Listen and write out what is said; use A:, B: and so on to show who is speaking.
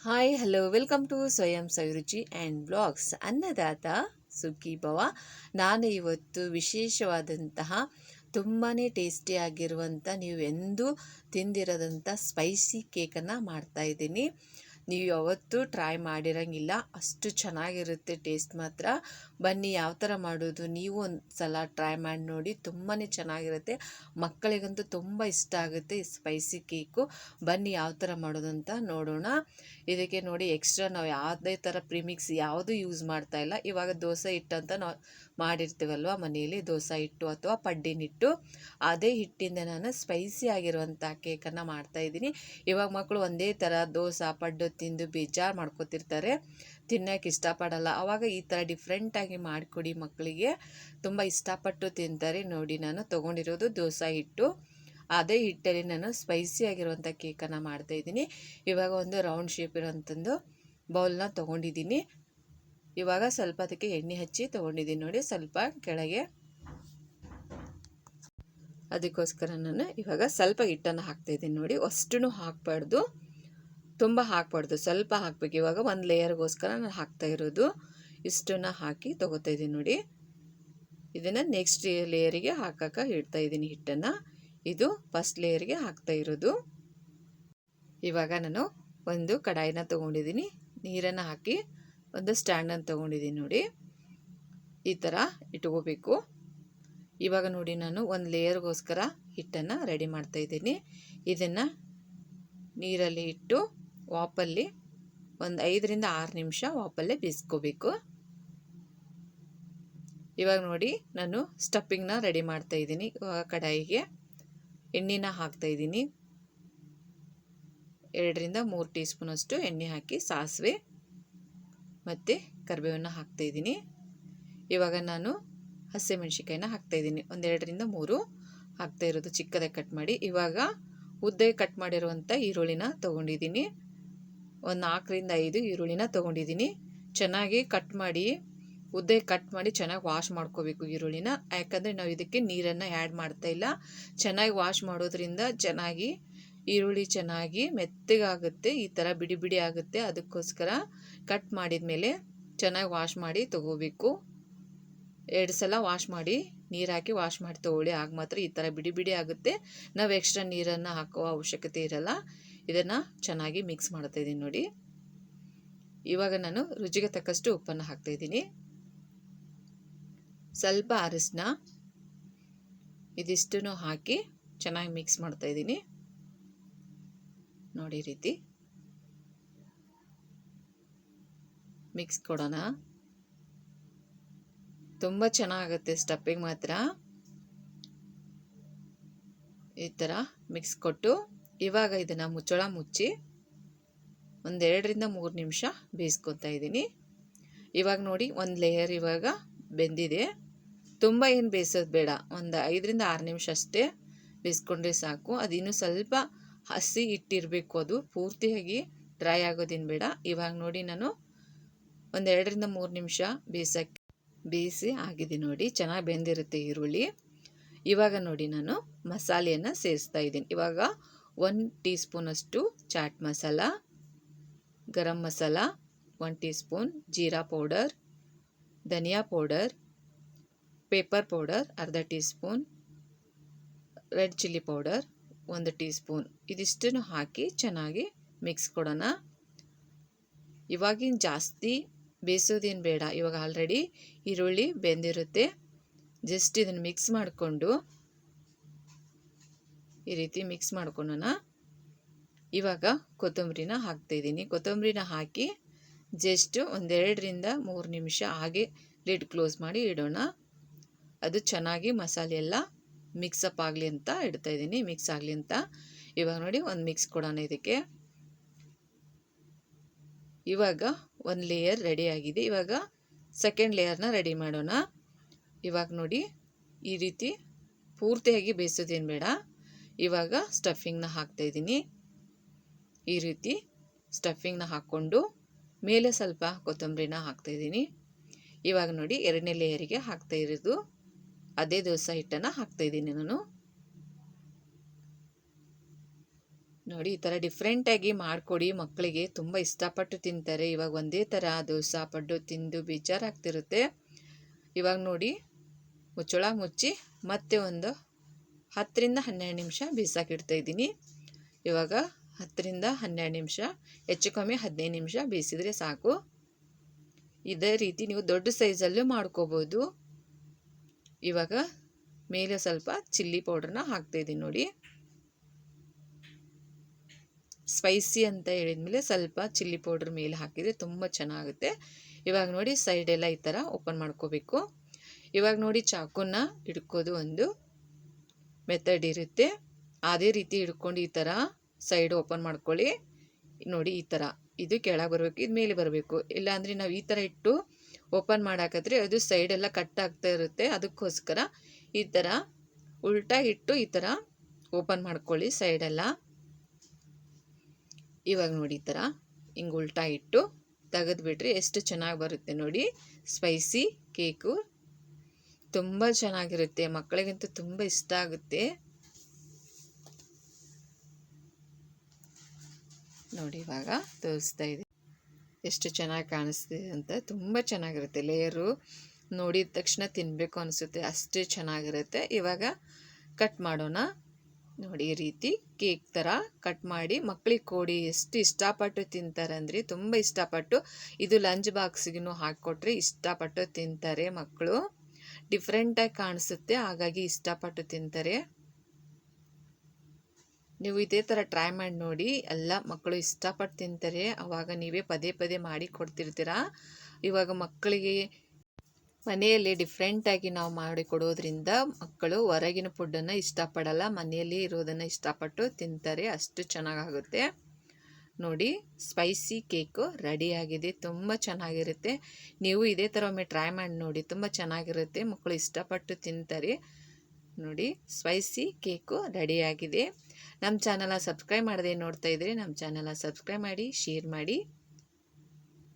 A: Hi hello welcome to ಸ್ವಯಂ ಸವಿರುಚಿ and blogs ಅನ್ನದಾತ ಸುಗ್ಗಿ ಭವ ನಾನು ಇವತ್ತು ವಿಶೇಷವಾದಂತಹ ತುಂಬಾ ಟೇಸ್ಟಿಯಾಗಿರುವಂಥ ನೀವು ಎಂದೂ ತಿಂದಿರದಂಥ ಸ್ಪೈಸಿ ಕೇಕನ್ನು ಮಾಡ್ತಾಯಿದ್ದೀನಿ ನೀವು ಯಾವತ್ತೂ ಟ್ರೈ ಮಾಡಿರಂಗಿಲ್ಲ. ಅಷ್ಟು ಚೆನ್ನಾಗಿರುತ್ತೆ ಟೇಸ್ಟ್ ಮಾತ್ರ. ಬನ್ನಿ ಯಾವ ಥರ ಮಾಡೋದು ನೀವು ಒಂದು ಸಲ ಟ್ರೈ ಮಾಡಿ ನೋಡಿ ತುಂಬಾ ಚೆನ್ನಾಗಿರುತ್ತೆ. ಮಕ್ಕಳಿಗಂತೂ ತುಂಬ ಇಷ್ಟ ಆಗುತ್ತೆ ಈ ಸ್ಪೈಸಿ ಕೇಕು ಬನ್ನಿ ಯಾವ ಥರ ಮಾಡೋದು ಅಂತ ನೋಡೋಣ. ಇದಕ್ಕೆ ನೋಡಿ ಎಕ್ಸ್ಟ್ರಾ ನಾವು ಯಾವುದೇ ಥರ ಪ್ರಿಮಿಕ್ಸ್ ಯಾವುದೂ ಯೂಸ್ ಮಾಡ್ತಾ ಇಲ್ಲ. ಇವಾಗ ದೋಸೆ ಹಿಟ್ಟಂತ ನಾವು ಮಾಡಿರ್ತೀವಲ್ವ ಮನೆಯಲ್ಲಿ? ದೋಸೆ ಹಿಟ್ಟು ಅಥವಾ ಪಡ್ಡಿನ ಹಿಟ್ಟು. ಅದೇ ಹಿಟ್ಟಿಂದ ನಾನು ಸ್ಪೈಸಿ ಆಗಿರುವಂಥ ಕೇಕನ್ನು ಮಾಡ್ತಾಯಿದ್ದೀನಿ ಇವಾಗ ಮಕ್ಕಳು ಒಂದೇ ಥರ ದೋಸೆ, ಪಡ್ಡು ತಿಂದು ಬೇಜಾರು ಮಾಡ್ಕೊತಿರ್ತಾರೆ. ತಿನ್ನೋಕೆ ಇಷ್ಟಪಡಲ್ಲ. ಆವಾಗ ಈ ಥರ ಡಿಫ್ರೆಂಟಾಗಿ ಮಾಡಿಕೊಡಿ ಮಕ್ಕಳಿಗೆ ತುಂಬ ಇಷ್ಟಪಟ್ಟು ತಿಂತಾರೆ. ನೋಡಿ ನಾನು ತೊಗೊಂಡಿರೋದು ದೋಸೆ ಹಿಟ್ಟು. ಅದೇ ಹಿಟ್ಟಲ್ಲಿ ನಾನು ಸ್ಪೈಸಿ ಆಗಿರುವಂಥ ಕೇಕನ್ನು ಮಾಡ್ತಾಯಿದ್ದೀನಿ ಇವಾಗ ಒಂದು ರೌಂಡ್ ಶೇಪ್ ಇರೋಂಥದ್ದು ಬೌಲ್ನ ತೊಗೊಂಡಿದ್ದೀನಿ. ಇವಾಗ ಸ್ವಲ್ಪ ಅದಕ್ಕೆ ಎಣ್ಣೆ ಹಚ್ಚಿ ತೊಗೊಂಡಿದ್ದೀನಿ ನೋಡಿ, ಸ್ವಲ್ಪ ಕೆಳಗೆ. ಅದಕ್ಕೋಸ್ಕರ ನಾನು ಇವಾಗ ಸ್ವಲ್ಪ ಹಿಟ್ಟನ್ನು ಹಾಕ್ತಾಯಿದ್ದೀನಿ ನೋಡಿ ಅಷ್ಟು ಹಾಕಬಾರ್ದು. ತುಂಬ ಹಾಕಬಾರ್ದು, ಸ್ವಲ್ಪ ಹಾಕಬೇಕು. ಇವಾಗ ಒಂದು ಲೇಯರ್ಗೋಸ್ಕರ ನಾನು ಹಾಕ್ತಾ ಇರೋದು, ಇಷ್ಟನ್ನು ಹಾಕಿ ತೊಗೋತಾ ಇದ್ದೀನಿ ನೋಡಿ. ಇದನ್ನು ನೆಕ್ಸ್ಟ್ ಲೇಯರಿಗೆ ಹಾಕಕ್ಕೆ ಇಡ್ತಾ ಇದ್ದೀನಿ ಹಿಟ್ಟನ್ನು. ಇದು ಫಸ್ಟ್ ಲೇಯರ್ಗೆ ಹಾಕ್ತಾ ಇರೋದು. ಇವಾಗ ನಾನು ಒಂದು ಕಡಾಯಿನ ತೊಗೊಂಡಿದ್ದೀನಿ, ನೀರನ್ನು ಹಾಕಿ ಒಂದು ಸ್ಟ್ಯಾಂಡನ್ನು ತೊಗೊಂಡಿದ್ದೀನಿ ನೋಡಿ. ಈ ಥರ ಇಟ್ಕೋಬೇಕು. ಇವಾಗ ನೋಡಿ ನಾನು ಒಂದು ಲೇಯರ್ಗೋಸ್ಕರ ಹಿಟ್ಟನ್ನು ರೆಡಿ ಮಾಡ್ತಾಯಿದ್ದೀನಿ ಇದನ್ನು ನೀರಲ್ಲಿ ಇಟ್ಟು ವಾಪಲ್ಲಿ ಒಂದು ಐದರಿಂದ ಆರು ನಿಮಿಷ ವಾಪಲ್ಲೇ ಬೇಯಿಸ್ಕೋಬೇಕು. ಇವಾಗ ನೋಡಿ ನಾನು ಸ್ಟಫಿಂಗ್ನ ರೆಡಿ ಮಾಡ್ತಾಯಿದ್ದೀನಿ ಇವಾಗ ಕಡಾಯಿಗೆ ಎಣ್ಣೆನ ಹಾಕ್ತಾಯಿದ್ದೀನಿ ಎರಡರಿಂದ ಮೂರು ಟೀ ಸ್ಪೂನಷ್ಟು ಎಣ್ಣೆ ಹಾಕಿ ಸಾಸಿವೆ. ಮತ್ತು ಕರಿಬೇವನ್ನು ಹಾಕ್ತಾಯಿದ್ದೀನಿ ಇವಾಗ ನಾನು ಹಸಿಮೆಣ್ಸಿಕಾಯಿನ ಹಾಕ್ತಾಯಿದ್ದೀನಿ ಒಂದೆರಡರಿಂದ ಮೂರು ಹಾಕ್ತಾ ಇರೋದು ಚಿಕ್ಕದಾಗಿ ಕಟ್ ಮಾಡಿ. ಇವಾಗ ಉದ್ದೆ ಕಟ್ ಮಾಡಿರುವಂಥ ಈರುಳ್ಳಿನ ತೊಗೊಂಡಿದ್ದೀನಿ. ಒಂದು ನಾಲ್ಕರಿಂದ ಐದು ಈರುಳ್ಳಿನ ತೊಗೊಂಡಿದ್ದೀನಿ. ಚೆನ್ನಾಗಿ ಕಟ್ ಮಾಡಿ, ಉದ್ದೆ ಕಟ್ ಮಾಡಿ ಚೆನ್ನಾಗಿ ವಾಶ್ ಮಾಡ್ಕೋಬೇಕು ಈರುಳ್ಳಿನ. ಯಾಕಂದರೆ ನಾವು ಇದಕ್ಕೆ ನೀರನ್ನು ಆ್ಯಡ್ ಮಾಡ್ತಾ ಇಲ್ಲ. ಚೆನ್ನಾಗಿ ವಾಶ್ ಮಾಡೋದ್ರಿಂದ ಚೆನ್ನಾಗಿ ಈರುಳ್ಳಿ ಚೆನ್ನಾಗಿ ಮೆತ್ತಗಾಗುತ್ತೆ. ಈ ಥರ ಬಿಡಿ ಬಿಡಿ ಆಗುತ್ತೆ. ಅದಕ್ಕೋಸ್ಕರ ಕಟ್ ಮಾಡಿದ ಮೇಲೆ ಚೆನ್ನಾಗಿ ವಾಶ್ ಮಾಡಿ ತಗೋಬೇಕು. ಎರಡು ಸಲ ವಾಶ್ ಮಾಡಿ ನೀರು ಹಾಕಿ ವಾಶ್ ಮಾಡಿ ತೊಗೊಳ್ಳಿ. ಆಗ ಮಾತ್ರ ಈ ಥರ ಬಿಡಿ ಬಿಡಿ ಆಗುತ್ತೆ. ನಾವು ಎಕ್ಸ್ಟ್ರಾ ನೀರನ್ನು ಹಾಕುವ ಅವಶ್ಯಕತೆ ಇರಲ್ಲ. ಇದನ್ನು ಚೆನ್ನಾಗಿ ಮಿಕ್ಸ್ ಮಾಡ್ತಾಯಿದ್ದೀನಿ ನೋಡಿ. ಇವಾಗ ನಾನು ರುಚಿಗೆ ತಕ್ಕಷ್ಟು ಉಪ್ಪನ್ನು ಹಾಕ್ತಾಯಿದ್ದೀನಿ ಸ್ವಲ್ಪ ಅರಸನ್ನ ಇದಿಷ್ಟನ್ನು ಹಾಕಿ ಚೆನ್ನಾಗಿ ಮಿಕ್ಸ್ ಮಾಡ್ತಾಯಿದ್ದೀನಿ ನೋಡಿ ರೀತಿ. ಮಿಕ್ಸ್ ಕೊಡೋಣ. ತುಂಬ ಚೆನ್ನಾಗುತ್ತೆ ಸ್ಟಫಿಂಗ್ ಮಾತ್ರ. ಈ ಥರ ಮಿಕ್ಸ್ ಕೊಟ್ಟು ಇವಾಗ ಇದನ್ನು ಮುಚ್ಚಳ ಮುಚ್ಚಿ ಒಂದೆರಡರಿಂದ ಮೂರು ನಿಮಿಷ ಬೇಯಿಸ್ಕೊತಾ ಇದ್ದೀನಿ. ಇವಾಗ ನೋಡಿ ಒಂದು ಲೇಯರ್ ಇವಾಗ ಬೆಂದಿದೆ. ತುಂಬ ಏನು ಬೇಯಿಸೋದು ಬೇಡ, ಒಂದು ಐದರಿಂದ ಆರು ನಿಮಿಷ ಅಷ್ಟೇ ಬೇಯಿಸ್ಕೊಂಡ್ರೆ ಸಾಕು. ಅದಿನ್ನೂ ಸ್ವಲ್ಪ ಹಸಿ ಇಟ್ಟಿರಬೇಕು ಅದು ಪೂರ್ತಿಯಾಗಿ ಡ್ರೈ ಆಗೋದೇನು ಬೇಡ. ಇವಾಗ ನೋಡಿ ನಾನು ಒಂದು ಎರಡರಿಂದ ಮೂರು ನಿಮಿಷ ಬೇಯಿಸೋಕ್ಕೆ ಬೇಯಿಸಿ ಆಗಿದೆ ನೋಡಿ, ಚೆನ್ನಾಗಿ ಬೆಂದಿರುತ್ತೆ ಈರುಳ್ಳಿ. ಇವಾಗ ನೋಡಿ ನಾನು ಮಸಾಲೆಯನ್ನು ಸೇರಿಸ್ತಾ ಇದ್ದೀನಿ. ಇವಾಗ one teaspoon chaat masala, garam masala one teaspoon jeera powder, dhania powder, pepper powder, ಅರ್ಧ teaspoon red chilli powder, ಒಂದು ಟೀ ಸ್ಪೂನ್ ಇದಿಷ್ಟನ್ನು ಹಾಕಿ ಚೆನ್ನಾಗಿ ಮಿಕ್ಸ್ ಕೊಡೋಣ. ಇವಾಗಿನ ಜಾಸ್ತಿ ಬೇಯಿಸೋದೇನು ಬೇಡ. ಇವಾಗ ಆಲ್ರೆಡಿ ಈರುಳ್ಳಿ ಬೆಂದಿರುತ್ತೆ. ಜಸ್ಟ್ ಇದನ್ನು ಮಿಕ್ಸ್ ಮಾಡಿಕೊಂಡು ಈ ರೀತಿ ಮಿಕ್ಸ್ ಮಾಡ್ಕೊಳ್ಳೋಣ ಇವಾಗ ಕೊತ್ತಂಬರಿನ ಹಾಕ್ತಾಯಿದ್ದೀನಿ ಕೊತ್ತಂಬರಿನ ಹಾಕಿ ಜಸ್ಟ್ ಒಂದೆರಡರಿಂದ ಮೂರು ನಿಮಿಷ ಹಾಗೆ ಲಿಡ್ ಕ್ಲೋಸ್ ಮಾಡಿ ಇಡೋಣ. ಅದು ಚೆನ್ನಾಗಿ ಮಸಾಲೆ ಎಲ್ಲ ಮಿಕ್ಸಪ್ ಆಗಲಿ ಅಂತ ಇಡ್ತಾಯಿದ್ದೀನಿ ಮಿಕ್ಸ್ ಆಗಲಿ ಅಂತ. ಇವಾಗ ನೋಡಿ ಒಂದು ಮಿಕ್ಸ್ ಕೊಡೋಣ ಇದಕ್ಕೆ. ಇವಾಗ ಒಂದು ಲೇಯರ್ ರೆಡಿ ಆಗಿದೆ. ಇವಾಗ ಸೆಕೆಂಡ್ ಲೇಯರ್ನ ರೆಡಿ ಮಾಡೋಣ. ಇವಾಗ ನೋಡಿ, ಈ ರೀತಿ ಪೂರ್ತಿಯಾಗಿ ಬೇಯಿಸೋದೇನು ಬೇಡ. ಇವಾಗ ಸ್ಟಫಿಂಗ್ನ ಹಾಕ್ತಾಯಿದ್ದೀನಿ ಈ ರೀತಿ ಸ್ಟಫಿಂಗ್ನ ಹಾಕ್ಕೊಂಡು ಮೇಲೆ ಸ್ವಲ್ಪ ಕೊತ್ತಂಬರಿನ ಹಾಕ್ತಾಯಿದ್ದೀನಿ ಇವಾಗ ನೋಡಿ ಎರಡನೇ ಲೇಯರಿಗೆ ಹಾಕ್ತಾ ಇರೋದು. ಅದೇ ದೋಸೆ ಹಿಟ್ಟನ್ನು ಹಾಕ್ತಾಯಿದ್ದೀನಿ ನಾನು. ನೋಡಿ, ಈ ಥರ ಡಿಫ್ರೆಂಟಾಗಿ ಮಾಡಿಕೊಡಿ. ಮಕ್ಕಳಿಗೆ ತುಂಬ ಇಷ್ಟಪಟ್ಟು ತಿಂತಾರೆ. ಇವಾಗ ಒಂದೇ ಥರ ದೋಸೆ, ಪಡ್ಡು ತಿಂದು ಬೇಜಾರಾಗ್ತಿರುತ್ತೆ. ಇವಾಗ ನೋಡಿ, ಮುಚ್ಚಳ ಮುಚ್ಚಿ ಮತ್ತೆ ಒಂದು ಹತ್ತರಿಂದ ಹನ್ನೆರಡು ನಿಮಿಷ ಇದ್ದೀನಿ ಇವಾಗ ಹತ್ತರಿಂದ ಹನ್ನೆರಡು ನಿಮಿಷ ಹೆಚ್ಚು ಕಮ್ಮಿ ಹದಿನೈದು ನಿಮಿಷ ಬೇಯಿಸಿದರೆ ಸಾಕು. ಇದೇ ರೀತಿ ನೀವು ದೊಡ್ಡ ಸೈಜಲ್ಲೂ ಮಾಡ್ಕೋಬೋದು. ಇವಾಗ ಮೇಲೆ ಸ್ವಲ್ಪ ಚಿಲ್ಲಿ ಪೌಡ್ರನ್ನ ಹಾಕ್ತಾಯಿದ್ದೀನಿ ನೋಡಿ. ಸ್ಪೈಸಿ ಅಂತ ಹೇಳಿದ್ಮೇಲೆ ಸ್ವಲ್ಪ ಚಿಲ್ಲಿ ಪೌಡ್ರ್ ಮೇಲೆ ಹಾಕಿದರೆ ತುಂಬ ಚೆನ್ನಾಗುತ್ತೆ. ಇವಾಗ ನೋಡಿ ಸೈಡೆಲ್ಲ ಈ ಥರ ಓಪನ್ ಮಾಡ್ಕೋಬೇಕು. ಇವಾಗ ನೋಡಿ ಚಾಕುನ ಹಿಡ್ಕೋದು ಒಂದು ಮೆಥಡ್ ಇರುತ್ತೆ. ಅದೇ ರೀತಿ ಹಿಡ್ಕೊಂಡು ಈ ಥರ ಸೈಡ್ ಓಪನ್ ಮಾಡ್ಕೊಳ್ಳಿ. ನೋಡಿ ಈ ಥರ ಇದು ಕೆಳಗೆ ಬರಬೇಕು, ಇದು ಮೇಲೆ ಬರಬೇಕು. ಇಲ್ಲಾಂದರೆ ನಾವು ಈ ಥರ ಇಟ್ಟು ಓಪನ್ ಮಾಡಾಕಿದ್ರೆ ಅದು ಸೈಡೆಲ್ಲ ಕಟ್ ಆಗ್ತಾ ಇರುತ್ತೆ. ಅದಕ್ಕೋಸ್ಕರ ಈ ಥರ ಉಲ್ಟಾ ಇಟ್ಟು ಈ ಥರ ಓಪನ್ ಮಾಡ್ಕೊಳ್ಳಿ ಸೈಡೆಲ್ಲ. ಇವಾಗ ನೋಡಿ ಈ ಥರ. ಹಿಂಗೆ ಉಲ್ಟಾ ಇಟ್ಟು ತೆಗೆದುಬಿಟ್ರೆ ಎಷ್ಟು ಚೆನ್ನಾಗಿ ಬರುತ್ತೆ ನೋಡಿ. Spicy cake. ತುಂಬ ಚೆನ್ನಾಗಿರುತ್ತೆ. ಮಕ್ಕಳಿಗಂತೂ ತುಂಬ ಇಷ್ಟ ಆಗುತ್ತೆ. ನೋಡಿ ಇವಾಗ ತೋರಿಸ್ತಾ ಇದೆ ಎಷ್ಟು ಚೆನ್ನಾಗಿ ಕಾಣಿಸ್ತಿದೆ ಅಂತ. ತುಂಬ ಚೆನ್ನಾಗಿರುತ್ತೆ ಲೇಯರು ನೋಡಿದ ತಕ್ಷಣ ತಿನ್ನಬೇಕು ಅನಿಸುತ್ತೆ. ಅಷ್ಟೇ ಚೆನ್ನಾಗಿರುತ್ತೆ. ಇವಾಗ ಕಟ್ ಮಾಡೋಣ. ನೋಡಿ, ಈ ರೀತಿ ಕೇಕ್ ಥರ ಕಟ್ ಮಾಡಿ ಮಕ್ಕಳಿಗೆ ಕೊಡಿ. ಎಷ್ಟು ಇಷ್ಟಪಟ್ಟು ತಿಂತಾರೆ ಅಂದರೆ ತುಂಬ ಇಷ್ಟಪಟ್ಟು. ಇದು ಲಂಚ್ ಬಾಕ್ಸಿಗೂ ಹಾಕ್ಕೊಟ್ರೆ ಇಷ್ಟಪಟ್ಟು ತಿಂತಾರೆ ಮಕ್ಕಳು ಡಿಫ್ರೆಂಟಾಗಿ ಕಾಣಿಸುತ್ತೆ, ಹಾಗಾಗಿ ಇಷ್ಟಪಟ್ಟು ತಿಂತಾರೆ. ನೀವು ಇದೇ ಥರ ಟ್ರೈ ಮಾಡಿ ನೋಡಿ. ಎಲ್ಲ ಮಕ್ಕಳು ಇಷ್ಟಪಟ್ಟು ತಿಂತಾರೆ. ಆವಾಗ ನೀವೇ ಪದೇ ಪದೇ ಮಾಡಿ ಕೊಡ್ತಿರ್ತೀರಾ? ಇವಾಗ ಮಕ್ಕಳಿಗೆ ಮನೆಯಲ್ಲಿ ಡಿಫ್ರೆಂಟಾಗಿ ನಾವು ಮಾಡಿ ಕೊಡೋದ್ರಿಂದ ಮಕ್ಕಳು ಹೊರಗಿನ ಫುಡ್ಡನ್ನು ಇಷ್ಟಪಡಲ್ಲ, ಮನೆಯಲ್ಲಿ ಇರೋದನ್ನು ಇಷ್ಟಪಟ್ಟು ತಿಂತಾರೆ, ಅಷ್ಟು ಚೆನ್ನಾಗಾಗುತ್ತೆ. ನೋಡಿ ಸ್ಪೈಸಿ ಕೇಕು ರೆಡಿಯಾಗಿದೆ ತುಂಬ ಚೆನ್ನಾಗಿರುತ್ತೆ. ನೀವು ಇದೇ ಥರ ಒಮ್ಮೆ ಟ್ರೈ ಮಾಡಿ ನೋಡಿ, ತುಂಬ ಚೆನ್ನಾಗಿರುತ್ತೆ. ಮಕ್ಕಳು ಇಷ್ಟಪಟ್ಟು ತಿಂತಾರೆ. ನೋಡಿ ಸ್ಪೈಸಿ ಕೇಕು ರೆಡಿಯಾಗಿದೆ ನಮ್ಮ ಚಾನಲ ಸಬ್ಸ್ಕ್ರೈಬ್ ಮಾಡದೆ ನೋಡ್ತಾ ಇದ್ದರೆ ನಮ್ಮ ಚಾನಲ ಸಬ್ಸ್ಕ್ರೈಬ್ ಮಾಡಿ ಶೇರ್ ಮಾಡಿ.